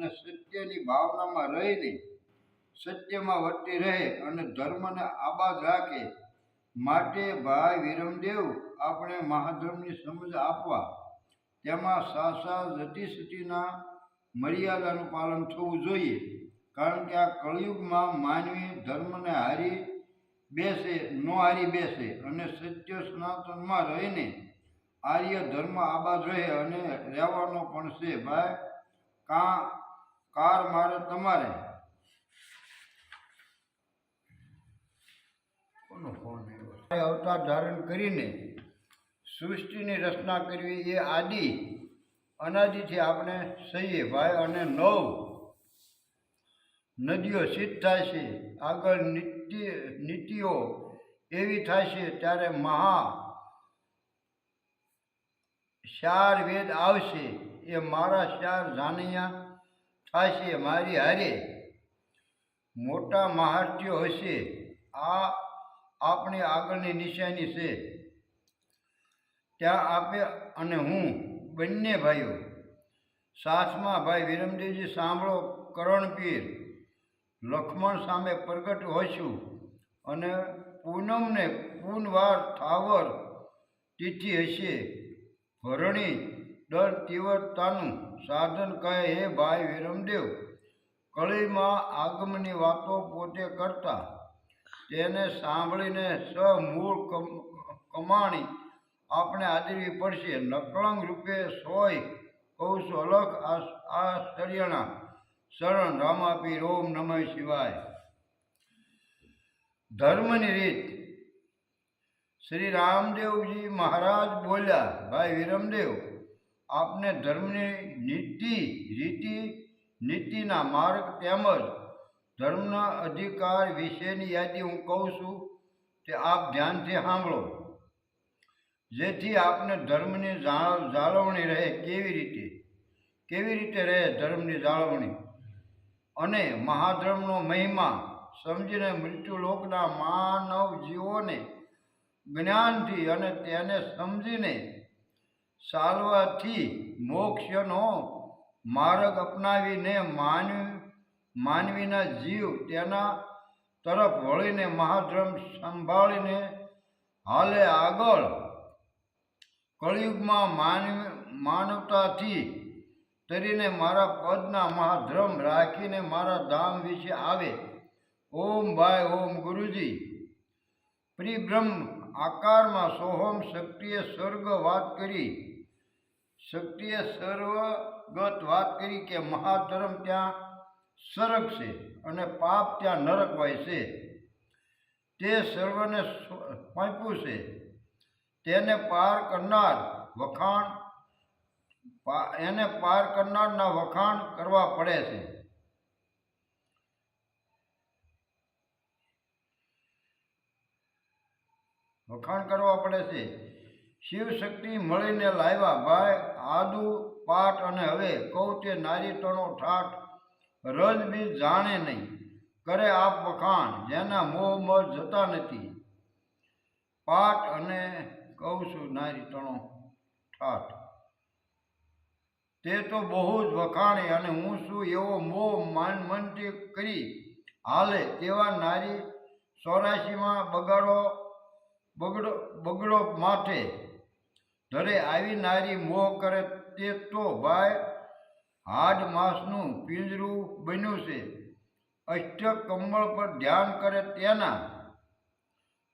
અને સત્યની ભાવનામાં રહીને સત્યમાં વર્તી રહે અને ધર્મને આબાદ રાખે. માટે ભાઈ વિરમદેવ, આપણે મહાધર્મની સમજ આપવા. તેમાં સાસા જતી સતીના મર્યાદાનું પાલન થવું જોઈએ. કારણ કે આ કળિયુગમાં માનવી ધર્મને હારી બેસે, નો હારી બેસે અને સત્ય સનાતનમાં રહીને આર્ય ધર્મ આબાદ રહે અને રહેવાનો પણ છે. ભાઈ, કા કાર મારે તમારે. કોનો અવતાર ધારણ કરીને સૃષ્ટિની રચના કરવી એ આદિ અનાદિથી આપણે સહીએ. ભાઈ અને નવ નદીઓ સિદ્ધ થાય છે. આગળ નીતિ નીતિઓ એવી થાય છે. ત્યારે મહા ચાર વેદ આવશે. એ મારા ચાર જાનૈયા થશે મારી હારે. મોટા મહારથીઓ હશે. આ આપણી આગળની નિશાની છે. ત્યાં આપે અને હું બંને ભાઈઓ. સાસમાં ભાઈ વિરમદેવજી સાંભળો, કરણપીર. લક્ષ્મણ સામે પ્રગટ હોઈશું અને પૂનમને પૂનવાર થાવર તિથિ હશે. ભરણી દર તીવ્રતાનું સાધન કહે, હે ભાઈ વિરમદેવ, કળીમાં આગમની વાતો પોતે કરતા. તેને સાંભળીને સમૂળ કમ- કમાણી આપણે આદરવી પડશે. નકળંગ રૂપે સોય કૌશ અલખ આ આ શરણ રામાપી રોમ નમઃ શિવાય. ધર્મની રીત. શ્રી રામદેવજી મહારાજ બોલ્યા, ભાઈ વિરમદેવ આપને ધર્મની નીતિ, રીતિ, નીતિના માર્ગ તેમજ ધર્મના અધિકાર વિશેની યાદી હું કહું છું તે આપ ધ્યાનથી સાંભળો. જેથી આપને ધર્મની જાળવણી રહે કેવી રીતે? કેવી રીતે રહે ધર્મની જાળવણી? અને મહાધર્મનો મહિમા સમજીને મૃત્યુલોકના માનવ જીવોને જ્ઞાનથી અને તેને સમજીને ચાલવાથી મોક્ષનો માર્ગ અપનાવીને માનવી, માનવીના જીવ તેના તરફ વળીને મહાધર્મ સંભાળીને હાલે આગળ. કળિયુગમાં માનવ, માનવતાથી તરીને મારા પદના મહાધ્રમ રાખીને મારા ધામ વિશે આવે. ઓમ ભાઈ ઓમ ગુરુજી. પ્રિબ્રહ્મ આકારમાં સોહમ શક્તિએ સ્વર્ગ વાત કરી. શક્તિએ સર્વગત વાત કરી કે મહાધર્મ ત્યાં સ્વર્ગ છે અને પાપ ત્યાં નરક હોય છે. તે સર્વને પાપ્યું છે. તેને પાર કરનાર વખાણ એને પાર કરનારના વખાણ કરવા પડે છે. વખાણ કરવા પડે છે. શિવ શક્તિ મળીને લાવ્યા ભાઈ આદુ પાઠ અને હવે કહું તે નારી તણો ઠાઠ, રજ બી જાણે નહીં. કરે આપ વખાણ, જેના મોહ મર જતા નથી. પાઠ અને કહું છું નારી તણો ઠાઠ. તે તો બહુ જ વખાણે અને હું શું એવો મોહ માન મનથી કરી? હાલે તેવા નારી ચોરાશીમાં બગાડો, બગડો બગડો માથે ધરે આવી નારી મોહ કરે તે તો ભાઈ હાડ માસનું પિંજરું બન્યું છે. અષ્ટ કમળ પર ધ્યાન કરે તેના.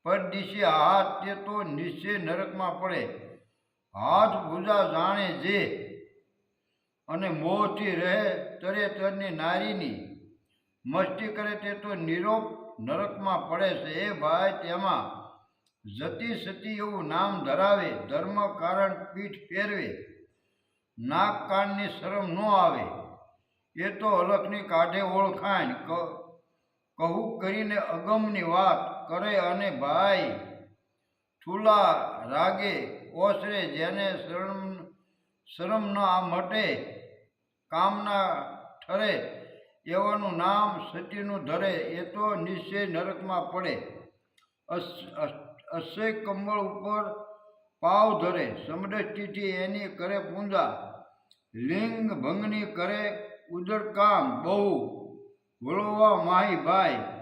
પરદિશે હાથ તે તો નિશ્ચય નરકમાં પડે. હાથ ભૂજા જાણે જે. અને મોહથી રહે તરે તરની નારીની. મસ્તી કરે તે તો નિરોપ નરકમાં પડે છે. એ ભાઈ તેમાં જતી સતી એવું નામ ધરાવે, ધર્મ કારણ પીઠ ફેરવે નાક કાનની શરમ ન આવે, એ તો અલખની કાઢે ઓળખાણ કહું કરીને અગમની વાત કરે અને ભાઈ ઠુલા રાગે, ઓસરે જેને શરમ શરમ ન આ મટે, કામના ઠરે, એવાનું નામ સતીનું ધરે, એ તો નિશ્ચય નરકમાં પડે. અસ- અસ- કમળ ઉપર પાવ ધરે સમદ્રષ્ટિથી એની કરે પૂંજા, લિંગ ભંગની કરે ઉદરકામ બહુ, વળવા માહી ભાઈ